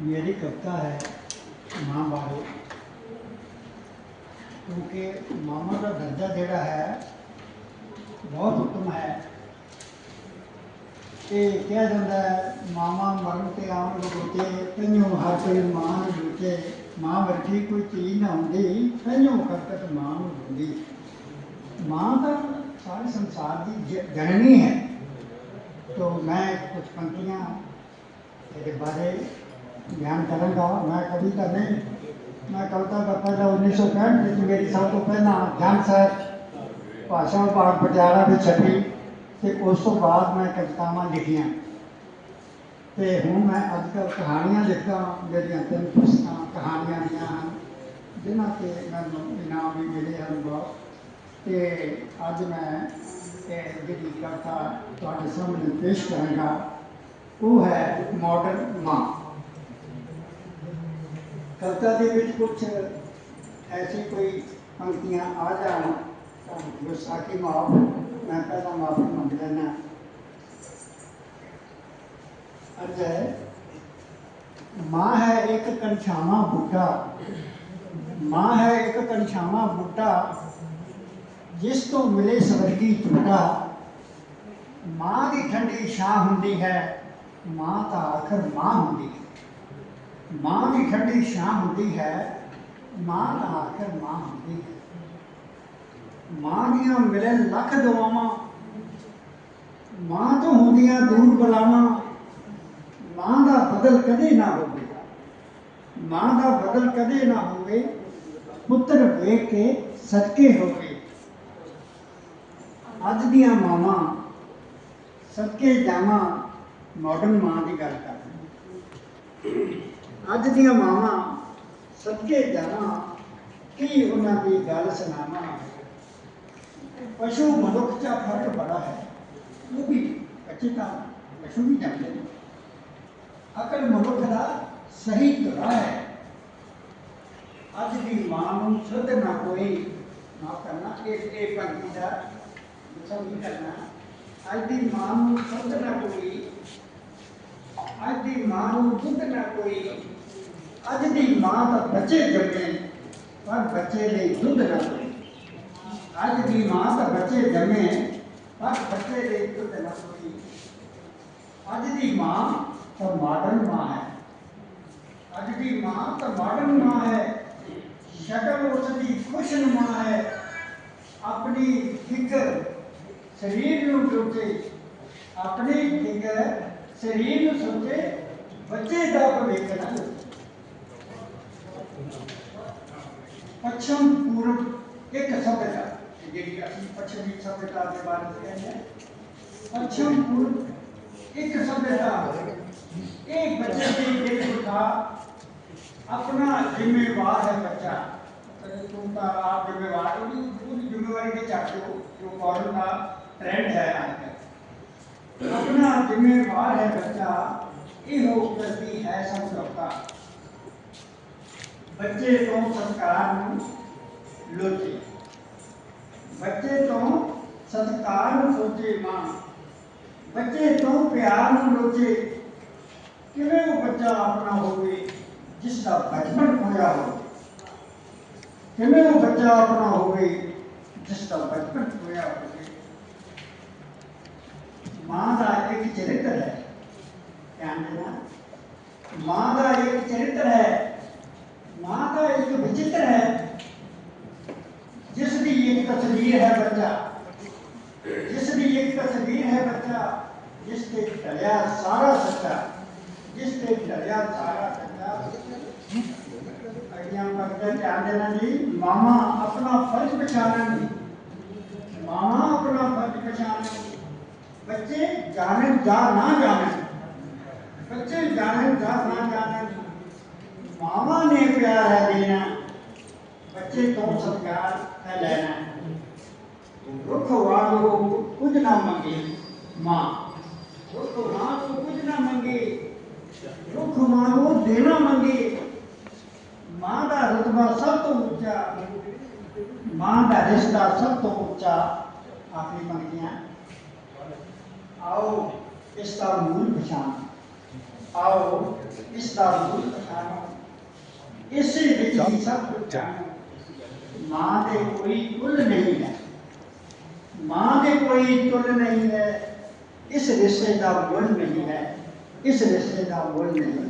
मेरी कविता है, माँ बारे। क्योंकि मामा का दर्जा जोड़ा है, बहुत उत्तम है। ये कहा जाता है, मामा मरण से आम लगोते तयों हर कोई माँ लगोते माँ वर्गी कोई चीज़ ना होंगी तयों खरकत माँ होंगी माँ तो सारे संसार की जननी है। तो मैं कुछ पंक्तियाँ तेरे बारे बयान करूँगा मैं कविता नहीं मैं कविता का पहला उन्नीस सौ पैंठ ਵਿੱਚ ਮੇਰੀ ਸਭ ਤੋਂ ਪਹਿਲਾਂ ਗਿਆਨ ਸਾਹਿਬ ਭਾਸ਼ਾ ਵਿਭਾਗ ਪਟਿਆਲਾ ਵਿੱਚ ਛਪੀ ਤੇ ਉਸ ਤੋਂ ਬਾਅਦ ਮੈਂ ਕਵਿਤਾਵਾਂ ਲਿਖੀਆਂ ਤੇ ਹੁਣ ਮੈਂ ਅੱਜ ਕੱਲ੍ਹ ਕਹਾਣੀਆਂ ਲਿਖਦਾ ਮੇਰੀਆਂ ਤਿੰਨ ਪੁਸਤਾਂ ਕਹਾਣੀਆਂ ਦੀਆਂ ਹਨ ਜਿਨ੍ਹਾਂ ਤੇ ਮੈਨੂੰ ਇਨਾਮ ਵੀ ਮਿਲੇ ਹਨ ਬਹੁਤ ਤੇ ਅੱਜ ਮੈਂ ਇਹ ਜਿਹੜੀ ਕਥਾ ਤੁਹਾਡੇ ਸਾਹਮਣੇ ਪੇਸ਼ ਕਰਾਂਗਾ ਉਹ ਹੈ ਮਾਡਰਨ ਮਾਂ ਕਵਿਤਾ ਦੇ ਵਿੱਚ ਕੁਝ ਐਸੀ ਕੋਈ ਪੰਕਤੀਆਂ ਆ ਜਾਣ ਤਾਂ ਗੁਸਾਖੀ ਮਾਫ ਮੈਂ ਪਹਿਲਾਂ ਮਾਫੀ ਮੰਗ ਲੈਣਾ ਅਰਜ਼ ਹੈ ਮਾਂ ਹੈ ਇੱਕ ਕੰਛਾਵਾਂ ਬੁੱਢਾ ਮਾਂ ਹੈ ਇੱਕ ਕੰਛਾਵਾਂ ਬੁੱਢਾ ਜਿਸ ਤੋਂ ਮਿਲੇ ਸਵਰਗੀ ਝੂਟਾ ਮਾਂ ਦੀ ਠੰਡੀ ਛਾਂ ਹੁੰਦੀ ਹੈ ਮਾਂ ਤਾਂ ਆਖਰ ਮਾਂ ਹੁੰਦੀ ਹੈ ਮਾਂ ਦੀ ਠੰਡੀ ਛਾਂ ਹੁੰਦੀ ਹੈ, ਮਾਂ ਤਾਂ ਆਖਰ ਮਾਂ ਹੁੰਦੀ ਹੈ। ਮਾਂ ਦੀਆਂ ਮਿਲਣ ਲੱਖ ਦੁਆਵਾਂ, ਮਾਂ ਤੋਂ ਹੁੰਦੀਆਂ ਦੂਰ ਬਲਾਵਾਂ, ਮਾਂ ਦਾ ਬਦਲ ਕਦੇ ਨਾ ਹੋਵੇ। ਮਾਂ ਦਾ ਬਦਲ ਕਦੇ ਨਾ ਹੋਵੇ, ਪੁੱਤਰ ਵੇਖ ਕੇ ਸਦਕੇ ਹੋਵੇ। ਅੱਜ ਦੀਆਂ ਮਾਵਾਂ ਸਦਕੇ ਜਾਵਾਂ ਮਾਡਰਨ ਮਾਂ ਦੀ ਗੱਲ ਕਰ ਅੱਜ ਦੀਆਂ ਮਾਵਾਂ ਸਦਕੇ ਜਾਵਾਂ ਕੀ ਉਹਨਾਂ ਦੀ ਗੱਲ ਸੁਣਾਵਾਂ ਪਸ਼ੂ ਮਨੁੱਖ ਦਾ ਫਰਕ ਬੜਾ ਹੈ ਉਹ ਵੀ ਕੱਚੇ ਤਾਂ ਪਸ਼ੂ ਵੀ ਜਾਂਦੇ ਨੇ ਅਕਲ ਮਨੁੱਖ ਦਾ ਸਹੀ ਤੁਰਾ ਹੈ ਅੱਜ ਦੀ ਮਾਂ ਨੂੰ ਸੁਧ ਨਾ ਕੋਈ ਮਾਫ ਕਰਨਾ ਇਹ ਇਹ ਪੰਕਤੀ ਦਾ ਸਭ ਨਹੀਂ ਕਰਨਾ ਅੱਜ ਦੀ ਮਾਂ ਨੂੰ ਸੁਧ ਨਾ ਕੋਈ ਅੱਜ ਦੀ ਮਾਂ ਨੂੰ ਦੁੱਧ ਨਾ ਕੋਈ ਅੱਜ ਦੀ ਮਾਂ ਤਾਂ ਬੱਚੇ ਜੰਮੇ ਪਰ ਬੱਚੇ ਲਈ ਦੁੱਧ ਨਾ ਕੋਈ ਅੱਜ ਦੀ ਮਾਂ ਤਾਂ ਬੱਚੇ ਜੰਮੇ ਪਰ ਬੱਚੇ ਲਈ ਦੁੱਧ ਨਾ ਕੋਈ ਅੱਜ ਦੀ ਮਾਂ ਤਾਂ ਮਾਡਰਨ ਮਾਂ ਹੈ ਅੱਜ ਦੀ ਮਾਂ ਤਾਂ ਮਾਡਰਨ ਮਾਂ ਹੈ ਸ਼ਕਲ ਉਸ ਦੀ ਖੁਸ਼ਨੁਮਾ ਹੈ ਆਪਣੀ ਫਿਕਰ ਸਰੀਰ ਨੂੰ ਸੋਚੇ ਆਪਣੀ ਫਿਕਰ शरीर सोचे बच्चे ದಾಪಬೇಕಲ್ಲ पश्चिम पूर्व एक सभ्यता। पश्चिमी सभ्यता के बारे में पश्चिम पूर्व एक सभ्यता। एक बच्चे के देश था, अपना जिम्मेवार है बच्चा। तुमका तो आप जिम्मेवार हो पूरी तो जिम्मेवारी के चाहते हो। जो मॉडर्न का ट्रेंड है आजकल ਉਹਦੀ ਜ਼ਿੰਮੇਵਾਰੀ ਤੇ ਚੱਕ ਲਓ ਜੋ ਮਾਡਰਨ ਦਾ ਟ੍ਰੈਂਡ ਹੈ ਅੱਜ ਕੱਲ੍ਹ ਆਪਣਾ ਜ਼ਿੰਮੇਵਾਰ ਹੈ ਬੱਚਾ ਇਹੋ ਕਰਦੀ ਹੈ ਸਮਝੌਤਾ ਬੱਚੇ ਤੋਂ ਸੰਸਕਾਰ ਨੂੰ ਲੋਚੇ ਬੱਚੇ ਤੋਂ ਸਤਿਕਾਰ ਨੂੰ ਸੋਚੇ ਮਾਂ ਬੱਚੇ ਤੋਂ ਪਿਆਰ ਨੂੰ ਲੋਚੇ ਕਿਵੇਂ ਉਹ ਬੱਚਾ ਆਪਣਾ ਹੋਵੇ ਜਿਸ ਦਾ ਬਚਪਨ ਖੋਇਆ ਹੋ ਕਿਵੇਂ ਉਹ ਬੱਚਾ ਆਪਣਾ ਹੋਵੇ ਜਿਸ ਦਾ ਬਚਪਨ ਖੋਇਆ ਹੋਵੇ माँ एक चरित्र है। क्या देना। माँ एक चरित्र है। माँ एक तो विचित्र है। जिसकी एक तस्वीर है बच्चा। जिसकी एक तस्वीर है बच्चा, जिसके डरिया सारा सच्चा, जिसके डरिया सारा सच्चा। ध्यान देना जी। मामा अपना फ़र्ज़ पहचाना मामा अपना फ़र्ज़ पहचाना बच्चे जाने जा ना जाने। बच्चे जाने जा ना जाने। मामा ने प्यार है देना। बच्चे तो सत्कार है लेना। रुख वालों को तो कुछ ना मंगे। माँ रुख माँ को तो कुछ ना मंगे। रुख माँ को तो देना मंगे। माँ का रुतबा सब तो उच्चा माँ का रिश्ता सब तो ऊँचा। आपने मंगिया आओ इसका मूल पहचान। आओ इसका मूल पहचानो। इसी विधि सब माँ के कोई तुल नहीं है। माँ के कोई तुल नहीं है। इस रिश्ते का गुण नहीं है। इस रिश्ते का गुण नहीं है।